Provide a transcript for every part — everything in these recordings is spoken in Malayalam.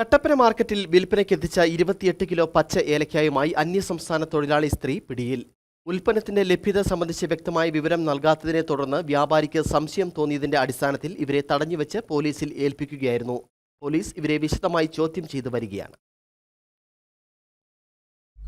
കട്ടപ്പന മാർക്കറ്റിൽ വിൽപ്പനയ്ക്ക് എത്തിച്ച ഇരുപത്തിയെട്ട് കിലോ പച്ച ഏലക്കായുമായി അന്യസംസ്ഥാന തൊഴിലാളി സ്ത്രീ പിടിയിൽ. ഉൽപ്പന്നത്തിന്റെ ലഭ്യത സംബന്ധിച്ച് വ്യക്തമായ വിവരം നൽകാത്തതിനെ തുടർന്ന് വ്യാപാരിക്ക് സംശയം തോന്നിയതിന്റെ അടിസ്ഥാനത്തിൽ ഇവരെ തടഞ്ഞുവെച്ച് പോലീസിൽ ഏൽപ്പിക്കുകയായിരുന്നു. പോലീസ് ഇവരെ വിശദമായി ചോദ്യം ചെയ്തു വരികയാണ്.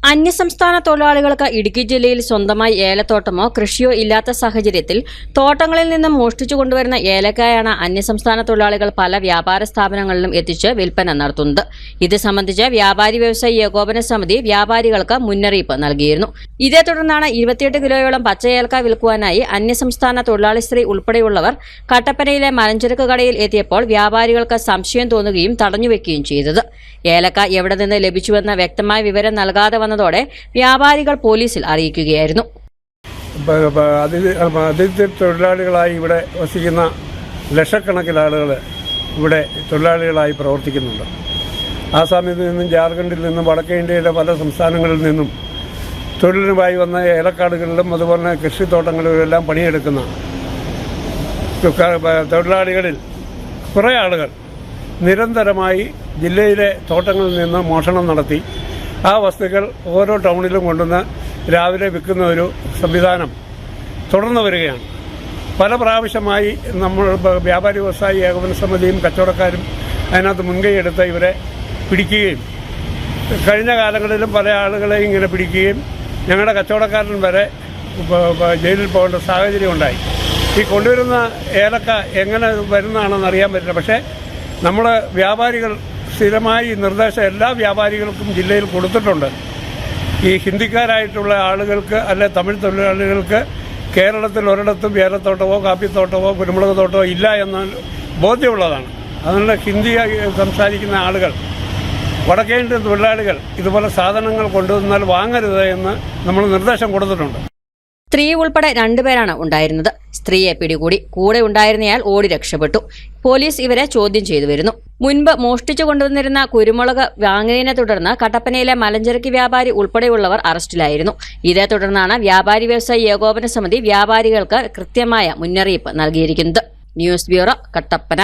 അന്യസംസ്ഥാന തൊഴിലാളികൾക്ക് ഇടുക്കി ജില്ലയിൽ സ്വന്തമായി ഏലത്തോട്ടമോ കൃഷിയോ ഇല്ലാത്ത സാഹചര്യത്തിൽ തോട്ടങ്ങളിൽ നിന്നും മോഷ്ടിച്ചു കൊണ്ടുവരുന്ന ഏലക്കായാണ് അന്യസംസ്ഥാന തൊഴിലാളികൾ പല വ്യാപാര സ്ഥാപനങ്ങളിലും എത്തിച്ച് വിൽപ്പന നടത്തുന്നത്. ഇത് സംബന്ധിച്ച് വ്യാപാരി വ്യവസായി ഏകോപന സമിതി വ്യാപാരികൾക്ക് മുന്നറിയിപ്പ് നൽകിയിരുന്നു. ഇതേ തുടർന്നാണ് ഇരുപത്തിയെട്ട് കിലോയോളം പച്ച ഏലക്ക വിൽക്കുവാനായി അന്യസംസ്ഥാന തൊഴിലാളി സ്ത്രീ ഉൾപ്പെടെയുള്ളവർ കട്ടപ്പനയിലെ മലഞ്ചരക്ക് കടയിൽ എത്തിയപ്പോൾ വ്യാപാരികൾക്ക് സംശയം തോന്നുകയും തടഞ്ഞുവെക്കുകയും ചെയ്തത്. ഏലക്ക എവിടെ നിന്ന് ലഭിച്ചുവെന്ന വ്യക്തമായ വിവരം നൽകാതെ വന്നതോടെ വ്യാപാരികൾ പോലീസിൽ അറിയിക്കുകയായിരുന്നു. അതിഥി തൊഴിലാളികളായി ഇവിടെ വസിക്കുന്ന ലക്ഷക്കണക്കിന് ആളുകൾ ഇവിടെ തൊഴിലാളികളായി പ്രവർത്തിക്കുന്നുണ്ട്. ആസാമിൽ നിന്നും ജാർഖണ്ഡിൽ നിന്നും വടക്കേ ഇന്ത്യയുടെ പല സംസ്ഥാനങ്ങളിൽ നിന്നും തൊഴിലിനുമായി വന്ന ഏലക്കാടുകളിലും അതുപോലെ കൃഷിത്തോട്ടങ്ങളിലും എല്ലാം പണിയെടുക്കുന്ന തൊഴിലാളികളിൽ കുറേ ആളുകൾ നിരന്തരമായി ജില്ലയിലെ തോട്ടങ്ങളിൽ നിന്ന് മോഷണം നടത്തി ആ വസ്തുക്കൾ ഓരോ ടൗണിലും കൊണ്ടുവന്ന് രാവിലെ വിൽക്കുന്ന ഒരു സംവിധാനം തുടർന്നു വരികയാണ്. പല പ്രാവശ്യമായി നമ്മൾ വ്യാപാരി വ്യവസായി ഏകോപന സമിതിയും കച്ചവടക്കാരും അതിനകത്ത് മുൻകൈ എടുത്ത് ഇവരെ പിടിക്കുകയും കഴിഞ്ഞ കാലങ്ങളിലും പല ആളുകളെയും ഇങ്ങനെ പിടിക്കുകയും ഞങ്ങളുടെ കച്ചവടക്കാരൻ വരെ ജയിലിൽ പോകേണ്ട സാഹചര്യം ഉണ്ടായി. ഈ കൊണ്ടുവരുന്ന ഏലക്ക എങ്ങനെ വരുന്നതാണെന്ന് അറിയാൻ പറ്റില്ല. പക്ഷേ നമ്മൾ വ്യാപാരികൾ സ്ഥിരമായി ഈ നിർദ്ദേശം എല്ലാ വ്യാപാരികൾക്കും ജില്ലയിൽ കൊടുത്തിട്ടുണ്ട്. ഈ ഹിന്ദിക്കാരായിട്ടുള്ള ആളുകൾക്ക് അല്ലെ തമിഴ് തൊഴിലാളികൾക്ക് കേരളത്തിൽ ഒരിടത്തും ഏലത്തോട്ടമോ കാപ്പിത്തോട്ടമോ കുരുമുളക് തോട്ടമോ ഇല്ല എന്ന് ബോധ്യമുള്ളതാണ്. അതുകൊണ്ട് ഹിന്ദി സംസാരിക്കുന്ന ആളുകൾ വടക്കേണ്ട തൊഴിലാളികൾ ഇതുപോലെ സാധനങ്ങൾ കൊണ്ടുവന്നാൽ വാങ്ങരുത് എന്ന് നമ്മൾ നിർദ്ദേശം കൊടുത്തിട്ടുണ്ട്. സ്ത്രീ ഉൾപ്പെടെ രണ്ടുപേരാണ് ഉണ്ടായിരുന്നത്. സ്ത്രീയെ പിടികൂടി കൂടെ ഉണ്ടായിരുന്നയാൾ ഓടി രക്ഷപ്പെട്ടു. പോലീസ് ഇവരെ ചോദ്യം ചെയ്തു വരുന്നു. മുൻപ് മോഷ്ടിച്ചു കൊണ്ടുവന്നിരുന്ന കുരുമുളക് വാങ്ങിയതിനെ തുടർന്ന് കട്ടപ്പനയിലെ മലഞ്ചരക്ക് വ്യാപാരി ഉൾപ്പെടെയുള്ളവർ അറസ്റ്റിലായിരുന്നു. ഇതേ തുടർന്നാണ് വ്യാപാരി വ്യവസായി ഏകോപന സമിതി വ്യാപാരികൾക്ക് കൃത്യമായ മുന്നറിയിപ്പ് നൽകിയിരിക്കുന്നത്. News bureau Kattappana.